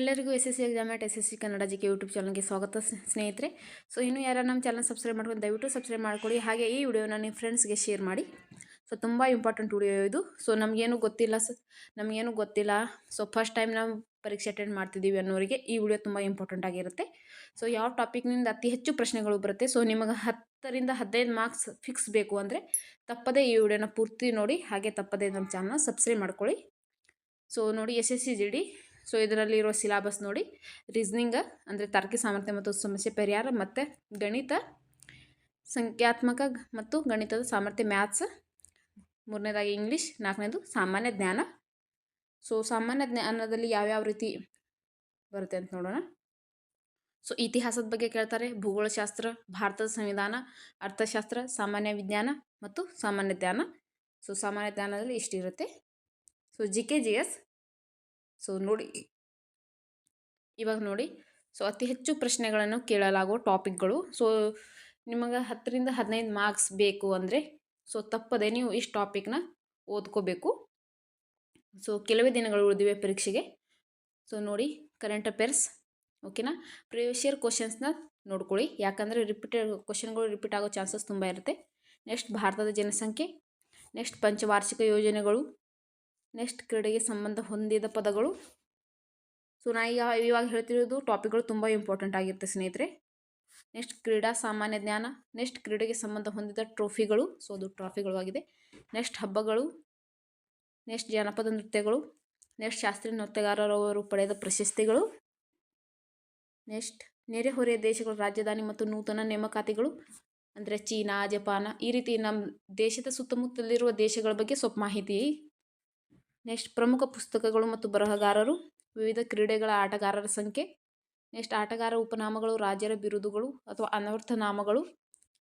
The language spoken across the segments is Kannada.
ಎಲ್ಲರಿಗೂ S S C exam S S C Kannada G K YouTube ಚಾನಲ್ಗೆ ಸ್ವಾಗತ ಸ್ನೇಹಿತರೆ. ಸೊ ಇನ್ನೂ ಯಾರು ನಮ್ಮ ಚಾನಲ್ ಸಬ್ಸ್ಕ್ರೈಬ್ ಮಾಡ್ಕೊಂಡು ದಯವಿಟ್ಟು ಸಬ್ಸ್ಕ್ರೈಬ್ ಮಾಡ್ಕೊಳ್ಳಿ. ಹಾಗೆ ಈ ವಿಡಿಯೋನ ನಿಮ್ಮ ಫ್ರೆಂಡ್ಸ್ಗೆ ಶೇರ್ ಮಾಡಿ. ಸೊ ತುಂಬ ಇಂಪಾರ್ಟೆಂಟ್ ವಿಡಿಯೋ ಇದು. ಸೊ ನಮಗೇನು ಗೊತ್ತಿಲ್ಲ ಸ ನಮಗೇನು ಗೊತ್ತಿಲ್ಲ. ಸೊ ಫಸ್ಟ್ ಟೈಮ್ ನಾವು ಪರೀಕ್ಷೆ ಅಟೆಂಡ್ ಮಾಡ್ತಿದ್ದೀವಿ ಅನ್ನೋರಿಗೆ ಈ ವಿಡಿಯೋ ತುಂಬ ಇಂಪಾರ್ಟೆಂಟ್ ಆಗಿರುತ್ತೆ. ಸೊ ಯಾವ ಟಾಪಿಕ್ನಿಂದ ಅತಿ ಹೆಚ್ಚು ಪ್ರಶ್ನೆಗಳು ಬರುತ್ತೆ? ಸೊ ನಿಮಗೆ ಹತ್ತರಿಂದ ಹದಿನೈದು ಮಾರ್ಕ್ಸ್ ಫಿಕ್ಸ್ ಬೇಕು ಅಂದರೆ ತಪ್ಪದೇ ಈ ವಿಡಿಯೋನ ಪೂರ್ತಿ ನೋಡಿ. ಹಾಗೆ ತಪ್ಪದೇ ನಮ್ಮ ಚಾನಲ್ ಸಬ್ಸ್ಕ್ರೈಬ್ ಮಾಡ್ಕೊಳ್ಳಿ. ಸೊ ನೋಡಿ S S C G D. So ಇದರಲ್ಲಿ ಇರೋ ಸಿಲಾಬಸ್ ನೋಡಿ ರೀಸನಿಂಗ್ ಅಂದರೆ ತರ್ಕ ಸಾಮರ್ಥ್ಯ ಮತ್ತು ಸಮಸ್ಯೆ ಪರಿಹಾರ ಮತ್ತು ಗಣಿತ, ಸಂಖ್ಯಾತ್ಮಕ ಮತ್ತು ಗಣಿತದ ಸಾಮರ್ಥ್ಯ ಮ್ಯಾಥ್ಸ್ ಮೂರನೇದಾಗಿ ಇಂಗ್ಲೀಷ್ ನಾಲ್ಕನೇದು ಸಾಮಾನ್ಯ ಜ್ಞಾನ. ಸೊ ಸಾಮಾನ್ಯ ಜ್ಞಾನದಲ್ಲಿ ಯಾವ್ಯಾವ ರೀತಿ ಬರುತ್ತೆ ಅಂತ ನೋಡೋಣ. ಸೊ ಇತಿಹಾಸದ ಬಗ್ಗೆ ಕೇಳ್ತಾರೆ, ಭೂಗೋಳಶಾಸ್ತ್ರ, ಭಾರತದ ಸಂವಿಧಾನ, ಅರ್ಥಶಾಸ್ತ್ರ, ಸಾಮಾನ್ಯ ವಿಜ್ಞಾನ ಮತ್ತು ಸಾಮಾನ್ಯ ಜ್ಞಾನ. ಸೊ ಸಾಮಾನ್ಯ ಜ್ಞಾನದಲ್ಲಿ ಇಷ್ಟಿರುತ್ತೆ so G K G S so ನೋಡಿ. ಇವಾಗ ನೋಡಿ. ಸೊ ಅತಿ ಹೆಚ್ಚು ಪ್ರಶ್ನೆಗಳನ್ನು ಕೇಳಲಾಗುವ ಟಾಪಿಕ್ಗಳು ಸೊ ನಿಮಗೆ ಹತ್ತರಿಂದ ಹದಿನೈದು ಮಾರ್ಕ್ಸ್ ಬೇಕು ಅಂದರೆ ಸೊ ತಪ್ಪದೆ ನೀವು ಇಷ್ಟು ಟಾಪಿಕ್ನ ಓದ್ಕೋಬೇಕು. ಸೊ ಕೆಲವೇ ದಿನಗಳು ಉಳಿದಿವೆ ಪರೀಕ್ಷೆಗೆ. ಸೊ ನೋಡಿ ಕರೆಂಟ್ ಅಫೇರ್ಸ್ ಓಕೆನಾ ಪ್ರಿವಿಯಸ್ ಕ್ವಶನ್ಸ್ನ ನೋಡ್ಕೊಳ್ಳಿ. ಯಾಕಂದರೆ ರಿಪೀಟೆಡ್ ಕ್ವಶನ್ಗಳು ರಿಪೀಟ್ ಆಗೋ ಚಾನ್ಸಸ್ ತುಂಬ ಇರುತ್ತೆ. ನೆಕ್ಸ್ಟ್ ಭಾರತದ ಜನಸಂಖ್ಯೆ. ನೆಕ್ಸ್ಟ್ ಪಂಚವಾರ್ಷಿಕ ಯೋಜನೆಗಳು. ನೆಕ್ಸ್ಟ್ ಕ್ರೀಡೆಗೆ ಸಂಬಂಧ ಹೊಂದಿದ ಪದಗಳು? ಸೊ, ನಾ ಈಗ ಇವಾಗ ಹೇಳ್ತಿರೋದು ಟಾಪಿಕ್ಗಳು ತುಂಬ ಇಂಪಾರ್ಟೆಂಟ್ ಆಗಿರುತ್ತೆ ಸ್ನೇಹಿತರೆ. ನೆಕ್ಸ್ಟ್ ಕ್ರೀಡಾ ಸಾಮಾನ್ಯ ಜ್ಞಾನ, ನೆಕ್ಸ್ಟ್ ಕ್ರೀಡೆಗೆ ಸಂಬಂಧ ಹೊಂದಿದ ಟ್ರೋಫಿಗಳು ಸೊ, ಅದು ಟ್ರಾಫಿಗಳು ಆಗಿದೆ ನೆಕ್ಸ್ಟ್ ಹಬ್ಬಗಳು, ನೆಕ್ಸ್ಟ್ ಜನಪದ ನೃತ್ಯಗಳು, ನೆಕ್ಸ್ಟ್ ಶಾಸ್ತ್ರೀಯ ನೃತ್ಯಗಾರರವರು ಪಡೆದ ಪ್ರಶಸ್ತಿಗಳು, ನೆಕ್ಸ್ಟ್ ನೆರೆಹೊರೆಯ ದೇಶಗಳ, ರಾಜಧಾನಿ ಮತ್ತು ನೂತನ ನೇಮಕಾತಿಗಳು, ಅಂದರೆ ಚೀನಾ, ಜಪಾನ, ಈ ರೀತಿ ನಮ್ಮ ದೇಶದ ಸುತ್ತಮುತ್ತಲಿರುವ ದೇಶಗಳ ಬಗ್ಗೆ ಸ್ವಲ್ಪ ಮಾಹಿತಿ ನೆಕ್ಸ್ಟ್ ಪ್ರಮುಖ ಪುಸ್ತಕಗಳು ಮತ್ತು ಬರಹಗಾರರು, ವಿವಿಧ ಕ್ರೀಡೆಗಳ ಆಟಗಾರರ ಸಂಖ್ಯೆ. ನೆಕ್ಸ್ಟ್ ಆಟಗಾರ ಉಪನಾಮಗಳು ರಾಜರ ಬಿರುದುಗಳು ಅಥವಾ ಅನವರ್ಥ ನಾಮಗಳು.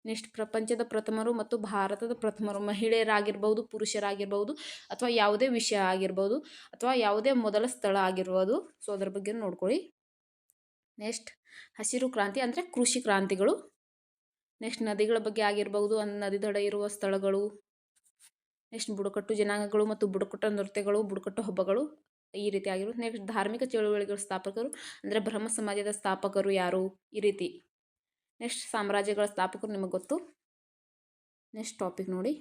ನೆಕ್ಸ್ಟ್ ಪ್ರಪಂಚದ ಪ್ರಥಮರು ಮತ್ತು ಭಾರತದ ಪ್ರಥಮರು, ಮಹಿಳೆಯರಾಗಿರ್ಬೋದು, ಪುರುಷರಾಗಿರ್ಬೋದು ಅಥವಾ ಯಾವುದೇ ವಿಷಯ ಆಗಿರ್ಬೋದು ಅಥವಾ ಯಾವುದೇ ಮೊದಲ ಸ್ಥಳ ಆಗಿರ್ಬೋದು. ಸೊ ಅದರ ಬಗ್ಗೆ ನೋಡ್ಕೊಳ್ಳಿ. ನೆಕ್ಸ್ಟ್ ಹಸಿರು ಕ್ರಾಂತಿ ಅಂದರೆ ಕೃಷಿ ಕ್ರಾಂತಿಗಳು. ನೆಕ್ಸ್ಟ್ ನದಿಗಳ ಬಗ್ಗೆ ಆಗಿರ್ಬೋದು ನದಿ ದಡ ಇರುವ ಸ್ಥಳಗಳು. ನೆಕ್ಸ್ಟ್ ಬುಡಕಟ್ಟು ಜನಾಂಗಗಳು ಮತ್ತು ಬುಡಕಟ್ಟು ನೃತ್ಯಗಳು, ಬುಡಕಟ್ಟು ಹಬ್ಬಗಳು ಈ ರೀತಿ ಆಗಿರು ನೆಕ್ಸ್ಟ್ ಧಾರ್ಮಿಕ ಚಳುವಳಿಗಳ ಸ್ಥಾಪಕರು ಅಂದರೆ ಬ್ರಹ್ಮ ಸಮಾಜದ ಸ್ಥಾಪಕರು ಯಾರು? ಈ ರೀತಿ. ನೆಕ್ಸ್ಟ್ ಸಾಮ್ರಾಜ್ಯಗಳ ಸ್ಥಾಪಕರು ನಿಮಗೆ ಗೊತ್ತು. ನೆಕ್ಸ್ಟ್ ಟಾಪಿಕ್ ನೋಡಿ.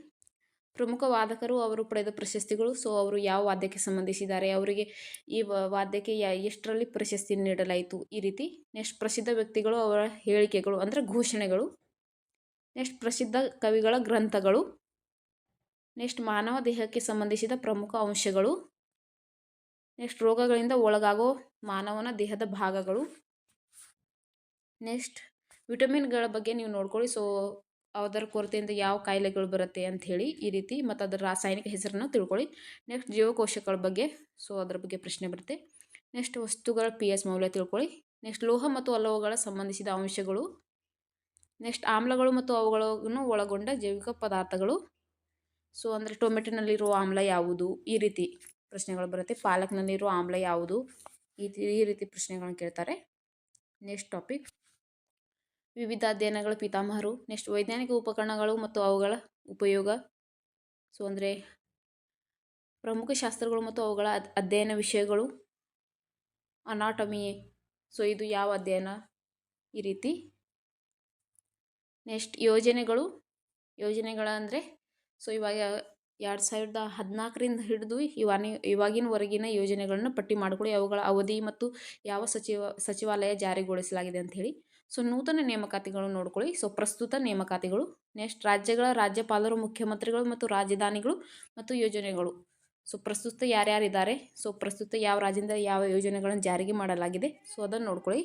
ಪ್ರಮುಖ ವಾದಕರು ಅವರು ಪಡೆದ ಪ್ರಶಸ್ತಿಗಳು. ಸೊ ಅವರು ಯಾವ ವಾದ್ಯಕ್ಕೆ ಸಂಬಂಧಿಸಿದ್ದಾರೆ? ಅವರಿಗೆ ಈ ವಾದ್ಯಕ್ಕೆ ಎಷ್ಟರಲ್ಲಿ ಪ್ರಶಸ್ತಿ ನೀಡಲಾಯಿತು? ಈ ರೀತಿ. ನೆಕ್ಸ್ಟ್ ಪ್ರಸಿದ್ಧ ವ್ಯಕ್ತಿಗಳು ಅವರ ಹೇಳಿಕೆಗಳು ಅಂದರೆ ಘೋಷಣೆಗಳು. ನೆಕ್ಸ್ಟ್ ಪ್ರಸಿದ್ಧ ಕವಿಗಳ ಗ್ರಂಥಗಳು. ನೆಕ್ಸ್ಟ್ ಮಾನವ ದೇಹಕ್ಕೆ ಸಂಬಂಧಿಸಿದ ಪ್ರಮುಖ ಅಂಶಗಳು. ನೆಕ್ಸ್ಟ್ ರೋಗಗಳಿಂದ ಒಳಗಾಗೋ ಮಾನವನ ದೇಹದ ಭಾಗಗಳು. ನೆಕ್ಸ್ಟ್ ವಿಟಮಿನ್ಗಳ ಬಗ್ಗೆ ನೀವು ನೋಡ್ಕೊಳ್ಳಿ. ಸೊ, ಅದರ ಕೊರತೆಯಿಂದ ಯಾವ ಕಾಯಿಲೆಗಳು ಬರುತ್ತೆ ಅಂಥೇಳಿ ಈ ರೀತಿ ಮತ್ತು ಅದರ ರಾಸಾಯನಿಕ ಹೆಸರನ್ನು ತಿಳ್ಕೊಳ್ಳಿ. ನೆಕ್ಸ್ಟ್ ಜೀವಕೋಶಗಳ ಬಗ್ಗೆ, ಸೊ, ಅದರ ಬಗ್ಗೆ ಪ್ರಶ್ನೆ ಬರುತ್ತೆ. ನೆಕ್ಸ್ಟ್ ವಸ್ತುಗಳ ಪಿ ಎಸ್ ಮೌಲ್ಯ ತಿಳ್ಕೊಳ್ಳಿ. ನೆಕ್ಸ್ಟ್ ಲೋಹ ಮತ್ತು ಅಲೋಹಗಳ ಸಂಬಂಧಿಸಿದ ಅಂಶಗಳು. ನೆಕ್ಸ್ಟ್ ಆಮ್ಲಗಳು ಮತ್ತು ಅವುಗಳನ್ನು ಒಳಗೊಂಡ ಜೈವಿಕ ಪದಾರ್ಥಗಳು. ಸೊ ಅಂದರೆ ಟೊಮೆಟೊನಲ್ಲಿರುವ ಆಮ್ಲ ಯಾವುದು? ಈ ರೀತಿ ಪ್ರಶ್ನೆಗಳು ಬರುತ್ತೆ. ಪಾಲಕ್ನಲ್ಲಿರುವ ಆಮ್ಲ ಯಾವುದು? ಈ ಈ ರೀತಿ ಪ್ರಶ್ನೆಗಳನ್ನು ಕೇಳ್ತಾರೆ. ನೆಕ್ಸ್ಟ್ ಟಾಪಿಕ್ ವಿವಿಧ ಅಧ್ಯಯನಗಳು ಪಿತಾಮಹರು ನೆಕ್ಸ್ಟ್ ವೈಜ್ಞಾನಿಕ ಉಪಕರಣಗಳು ಮತ್ತು ಅವುಗಳ ಉಪಯೋಗ. ಸೊ ಅಂದರೆ ಪ್ರಮುಖ ಶಾಸ್ತ್ರಗಳು ಮತ್ತು ಅವುಗಳ ಅಧ್ಯಯನ ವಿಷಯಗಳು. ಅನಾಟಮಿ ಸೊ ಇದು ಯಾವ ಅಧ್ಯಯನ? ಈ ರೀತಿ. ನೆಕ್ಸ್ಟ್ ಯೋಜನೆಗಳು. ಯೋಜನೆಗಳಂದರೆ ಸೊ ಇವಾಗ ಎರಡು ಸಾವಿರದ ಹದಿನಾಲ್ಕರಿಂದ ಹಿಡಿದು ಇವಾನಿ, ಇವಾಗಿನವರೆಗಿನ ಯೋಜನೆಗಳನ್ನು ಪಟ್ಟಿ ಮಾಡಿಕೊಳ್ಳಿ. ಅವುಗಳ ಅವಧಿ ಮತ್ತು ಯಾವ ಸಚಿವ, ಸಚಿವಾಲಯ ಜಾರಿಗೊಳಿಸಲಾಗಿದೆ ಅಂಥೇಳಿ. ಸೊ ನೂತನ ನೇಮಕಾತಿಗಳನ್ನು ನೋಡ್ಕೊಳ್ಳಿ. ಸೊ ಪ್ರಸ್ತುತ ನೇಮಕಾತಿಗಳು ನೆಕ್ಸ್ಟ್ ರಾಜ್ಯಗಳ ರಾಜ್ಯಪಾಲರು, ಮುಖ್ಯಮಂತ್ರಿಗಳು ಮತ್ತು ರಾಜಧಾನಿಗಳು ಮತ್ತು ಯೋಜನೆಗಳು. ಸೊ ಪ್ರಸ್ತುತ ಯಾರ್ಯಾರಿದ್ದಾರೆ? ಸೊ ಪ್ರಸ್ತುತ ಯಾವ ರಾಜ್ಯದಿಂದ ಯಾವ ಯೋಜನೆಗಳನ್ನು ಜಾರಿಗೆ ಮಾಡಲಾಗಿದೆ? ಸೊ ಅದನ್ನು ನೋಡ್ಕೊಳ್ಳಿ.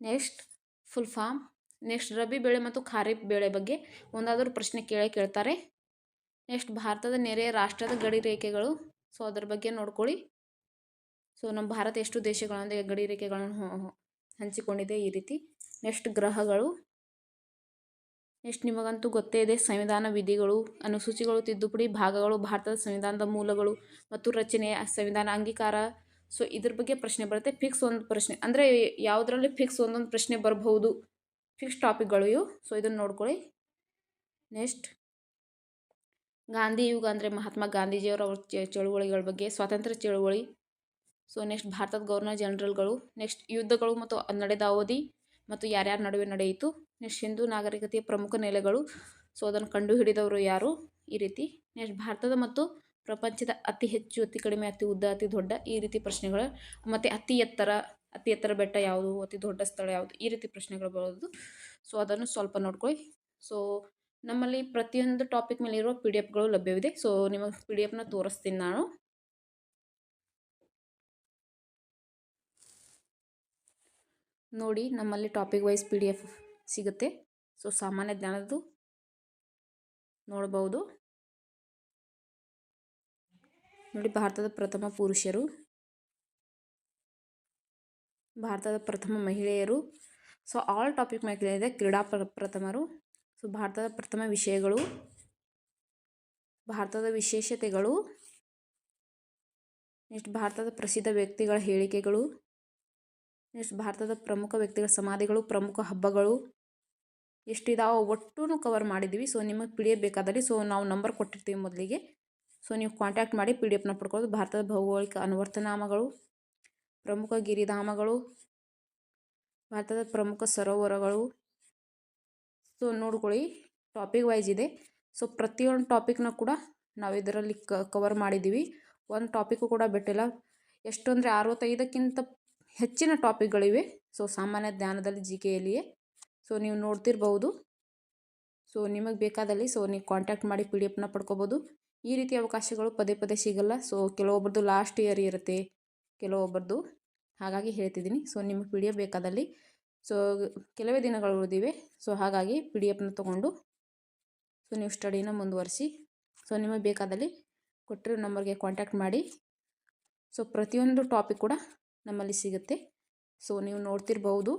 Next full form next rabi ಬೆಳೆ ಮತ್ತು ಖಾರಿಫ್ ಬೆಳೆ ಬಗ್ಗೆ ಒಂದಾದರೂ ಪ್ರಶ್ನೆ ಕೇಳೇ ಕೇಳ್ತಾರೆ. ನೆಕ್ಸ್ಟ್ ಭಾರತದ ನೆರೆಯ ರಾಷ್ಟ್ರದ ಗಡಿ ರೇಖೆಗಳು. ಸೊ ಅದರ ಬಗ್ಗೆ ನೋಡ್ಕೊಳ್ಳಿ. ಸೊ ನಮ್ಮ ಭಾರತ ಎಷ್ಟು ದೇಶಗಳೊಂದಿಗೆ ಗಡಿ ರೇಖೆಗಳನ್ನು ಹಂಚಿಕೊಂಡಿದೆ ಈ ರೀತಿ. ನೆಕ್ಸ್ಟ್ ಗ್ರಹಗಳು. ನೆಕ್ಸ್ಟ್ ನಿಮಗಂತೂ ಗೊತ್ತೇ ಇದೆ, ಸಂವಿಧಾನ ವಿಧಿಗಳು, ಅನುಸೂಚಿಗಳು, ತಿದ್ದುಪಡಿ ಭಾಗಗಳು, ಭಾರತದ ಸಂವಿಧಾನದ ಮೂಲಗಳು ಮತ್ತು ರಚನೆ ಸಂವಿಧಾನ ಅಂಗೀಕಾರ. ಸೊ ಇದ್ರ ಬಗ್ಗೆ ಪ್ರಶ್ನೆ ಬರುತ್ತೆ. ಫಿಕ್ಸ್ ಒಂದು ಪ್ರಶ್ನೆ. ಅಂದರೆ ಯಾವುದರಲ್ಲಿ ಫಿಕ್ಸ್ ಒಂದೊಂದು ಪ್ರಶ್ನೆ ಬರಬಹುದು? ಫಿಕ್ಸ್ ಟಾಪಿಕ್ಗಳು ಇವು. ಸೊ ಇದನ್ನು ನೋಡ್ಕೊಳ್ಳಿ. ನೆಕ್ಸ್ಟ್ ಗಾಂಧಿ ಯುಗ ಅಂದರೆ ಮಹಾತ್ಮ ಗಾಂಧೀಜಿಯವರ ಅವ್ರ ಚಳುವಳಿಗಳ ಬಗ್ಗೆ, ಸ್ವಾತಂತ್ರ್ಯ ಚಳುವಳಿ. ಸೊ ನೆಕ್ಸ್ಟ್ ಭಾರತದ ಗವರ್ನರ್ ಜನರಲ್ಗಳು ನೆಕ್ಸ್ಟ್ ಯುದ್ಧಗಳು ಮತ್ತು ನಡೆದ ಅವಧಿ ಮತ್ತು ಯಾರ್ಯಾರ ನಡುವೆ ನಡೆಯಿತು. ನೆಕ್ಸ್ಟ್ ಹಿಂದೂ ನಾಗರಿಕತೆಯ ಪ್ರಮುಖ ನೆಲೆಗಳು. ಸೊ ಅದನ್ನು ಕಂಡುಹಿಡಿದವರು ಯಾರು? ಈ ರೀತಿ. ನೆಕ್ಸ್ಟ್ ಭಾರತದ ಮತ್ತು ಪ್ರಪಂಚದ ಅತಿ ಹೆಚ್ಚು, ಅತಿ ಕಡಿಮೆ, ಅತಿ ಉದ್ದ, ಅತಿ ದೊಡ್ಡ ಈ ರೀತಿ ಪ್ರಶ್ನೆಗಳು. ಮತ್ತು ಅತಿ ಎತ್ತರ ಅತಿ ಎತ್ತರ ಬೆಟ್ಟ ಯಾವುದು, ಅತಿ ದೊಡ್ಡ ಸ್ಥಳ ಯಾವುದು, ಈ ರೀತಿ ಪ್ರಶ್ನೆಗಳು ಬರೋದು. ಸೊ ಅದನ್ನು ಸ್ವಲ್ಪ ನೋಡ್ಕೊಳ್ಳಿ. ಸೊ ನಮ್ಮಲ್ಲಿ ಪ್ರತಿಯೊಂದು ಟಾಪಿಕ್ ಮೇಲೆ ಇರುವ ಪಿ ಡಿ ಎಫ್ಗಳು ಲಭ್ಯವಿದೆ. ಸೊ ನಿಮಗೆ ಪಿ ಡಿ ಎಫ್ನ ತೋರಿಸ್ತೀನಿ ನಾನು. ನೋಡಿ, ನಮ್ಮಲ್ಲಿ topic wise P D F ಸಿಗುತ್ತೆ. ಸೊ ಸಾಮಾನ್ಯ ಜ್ಞಾನದ್ದು ನೋಡಬಹುದು ನೋಡಿ, ಭಾರತದ ಪ್ರಥಮ ಪುರುಷರು. ಭಾರತದ ಪ್ರಥಮ ಮಹಿಳೆಯರು. ಸೊ ಆಲ್ ಟಾಪಿಕ್ ಮೇಲೆ ಕ್ರೀಡಾ ಪ್ರ, ಪ್ರಥಮರು. ಸೊ ಭಾರತದ ಪ್ರಥಮ ವಿಷಯಗಳು. ಭಾರತದ ವಿಶೇಷತೆಗಳು. ನೆಕ್ಸ್ಟ್ ಭಾರತದ ಪ್ರಸಿದ್ಧ ವ್ಯಕ್ತಿಗಳ ಹೇಳಿಕೆಗಳು. ನೆಕ್ಸ್ಟ್ ಭಾರತದ ಪ್ರಮುಖ ವ್ಯಕ್ತಿಗಳ ಸಮಾಧಿಗಳು, ಪ್ರಮುಖ ಹಬ್ಬಗಳು. ಎಷ್ಟಿದಾವೆ ಒಟ್ಟು ಕವರ್ ಮಾಡಿದ್ದೀವಿ ಸೊ ನಿಮಗೆ ಪಿ ಡಿ ಎಫ್ ಬೇಕಾದಲ್ಲಿ ಸೊ ನಾವು ನಂಬರ್ ಕೊಟ್ಟಿರ್ತೀವಿ ಮೊದಲಿಗೆ. ಸೊ ನೀವು ಕಾಂಟ್ಯಾಕ್ಟ್ ಮಾಡಿ ಪಿ ಡಿ ಎಫ್ನ ಪಡ್ಕೊಳ್ಳೋದು. ಭಾರತದ ಭೌಗೋಳಿಕ ಅನುವರ್ತನಾಮಗಳು. ಪ್ರಮುಖ ಗಿರಿಧಾಮಗಳು, ಭಾರತದ ಪ್ರಮುಖ ಸರೋವರಗಳು. ಸೊ ನೋಡ್ಕೊಳ್ಳಿ ಟಾಪಿಕ್ ವೈಸ್ ಇದೆ. ಸೊ ಪ್ರತಿಯೊಂದು ಟಾಪಿಕ್ನ ಕೂಡ ನಾವು ಇದರಲ್ಲಿ ಕವರ್ ಮಾಡಿದ್ದೀವಿ ಒಂದು ಟಾಪಿಕ್ಕು ಕೂಡ ಬಿಟ್ಟಿಲ್ಲ. ಎಷ್ಟು ಅಂದರೆ ಅರವತ್ತೈದಕ್ಕಿಂತ ಹೆಚ್ಚಿನ ಟಾಪಿಕ್ಗಳಿವೆ ಸೊ ಸಾಮಾನ್ಯ ಜ್ಞಾನದಲ್ಲಿ ಜಿ ಕೆಯಲ್ಲಿಯೇ ಸೊ ನೀವು ನೋಡ್ತಿರ್ಬೋದು ಸೊ ನಿಮಗೆ ಬೇಕಾದಲ್ಲಿ ಸೊ ನೀವು ಕಾಂಟ್ಯಾಕ್ಟ್ ಮಾಡಿ ಪಿ ಡಿ ಎಫ್ನ ಪಡ್ಕೋಬೋದು ಈ ರೀತಿ ಅವಕಾಶಗಳು ಪದೇ ಪದೇ ಸಿಗಲ್ಲ. ಸೊ ಕೆಲವೊಬ್ಬರದ್ದು ಲಾಸ್ಟ್ ಇಯರ್ ಇರುತ್ತೆ. ಕೆಲವೊಬ್ಬರದ್ದು ಹಾಗಾಗಿ ಹೇಳ್ತಿದ್ದೀನಿ. ಸೊ ನಿಮಗೆ ಪಿ ಡಿ ಎಫ್ ಬೇಕಾದಲ್ಲಿ. ಸೊ ಕೆಲವೇ ದಿನಗಳು ಉಳಿದಿವೆ. ಸೊ ಹಾಗಾಗಿ ಪಿ ಡಿ ಎಫ್ನ ತೊಗೊಂಡು ಸೊ ನೀವು ಸ್ಟಡಿನ ಮುಂದುವರಿಸಿ. ಸೊ ನಿಮಗೆ ಬೇಕಾದಲ್ಲಿ ಕೊಟ್ಟಿರೋ ನಂಬರ್ಗೆ ಕಾಂಟ್ಯಾಕ್ಟ್ ಮಾಡಿ. ಸೊ ಪ್ರತಿಯೊಂದು ಟಾಪಿಕ್ ಕೂಡ ನಮ್ಮಲ್ಲಿ ಸಿಗುತ್ತೆ. ಸೊ ನೀವು ನೋಡ್ತಿರ್ಬೋದು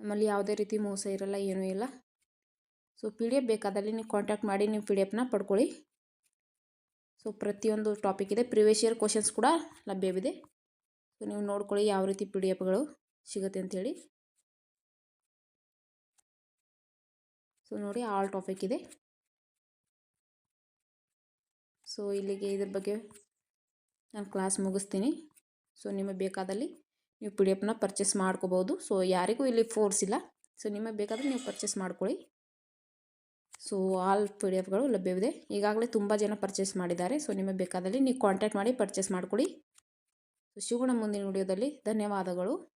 ನಮ್ಮಲ್ಲಿ ಯಾವುದೇ ರೀತಿ ಮೋಸ ಇರಲ್ಲ, ಏನೂ ಇಲ್ಲ. ಸೊ ಪಿ ಡಿ ಎಫ್ ಬೇಕಾದಲ್ಲಿ ನೀವು ಕಾಂಟ್ಯಾಕ್ಟ್ ಮಾಡಿ, ನೀವು ಪಿ ಡಿ ಎಫ್ನ ಪಡ್ಕೊಳ್ಳಿ. ಸೊ ಪ್ರತಿಯೊಂದು ಟಾಪಿಕ್ ಇದೆ. ಪ್ರಿವಿಯಸ್ ಇಯರ್ ಕ್ವಶನ್ಸ್ ಕೂಡ ಲಭ್ಯವಿದೆ. ಸೊ, ನೀವು ನೋಡ್ಕೊಳ್ಳಿ ಯಾವ ರೀತಿ ಪಿ ಡಿ ಎಫ್ಗಳು ಸಿಗುತ್ತೆ ಅಂಥೇಳಿ ಸೊ, ನೋಡಿ ಆಲ್ ಟಾಪಿಕ್ ಇದೆ. ಸೊ, ಇಲ್ಲಿಗೆ ಇದ್ರ ಬಗ್ಗೆ ನಾನು ಕ್ಲಾಸ್ ಮುಗಿಸ್ತೀನಿ. ಸೊ, ನಿಮಗೆ ಬೇಕಾದಲ್ಲಿ ನೀವು ಪಿ ಡಿ ಎಫ್ನ ಪರ್ಚೇಸ್ ಮಾಡ್ಕೋಬೋದು. ಸೊ, ಯಾರಿಗೂ ಇಲ್ಲಿ ಫೋರ್ಸ್ ಇಲ್ಲ. ಸೊ, ನಿಮಗೆ ಬೇಕಾದರೆ ನೀವು ಪರ್ಚೇಸ್ ಮಾಡ್ಕೊಳ್ಳಿ. ಸೊ, ಆಲ್ ಪಿ ಡಿ ಎಫ್ಗಳು ಲಭ್ಯವಿದೆ. ಈಗಾಗಲೇ ತುಂಬ ಜನ ಪರ್ಚೇಸ್ ಮಾಡಿದ್ದಾರೆ. ಸೊ, ನಿಮಗೆ ಬೇಕಾದಲ್ಲಿ ನೀವು ಕಾಂಟ್ಯಾಕ್ಟ್ ಮಾಡಿ ಪರ್ಚೇಸ್ ಮಾಡ್ಕೊಳ್ಳಿ. ಸೊ ಸಿಗೋಣ ಮುಂದಿನ ವಿಡಿಯೋದಲ್ಲಿ ಧನ್ಯವಾದಗಳು.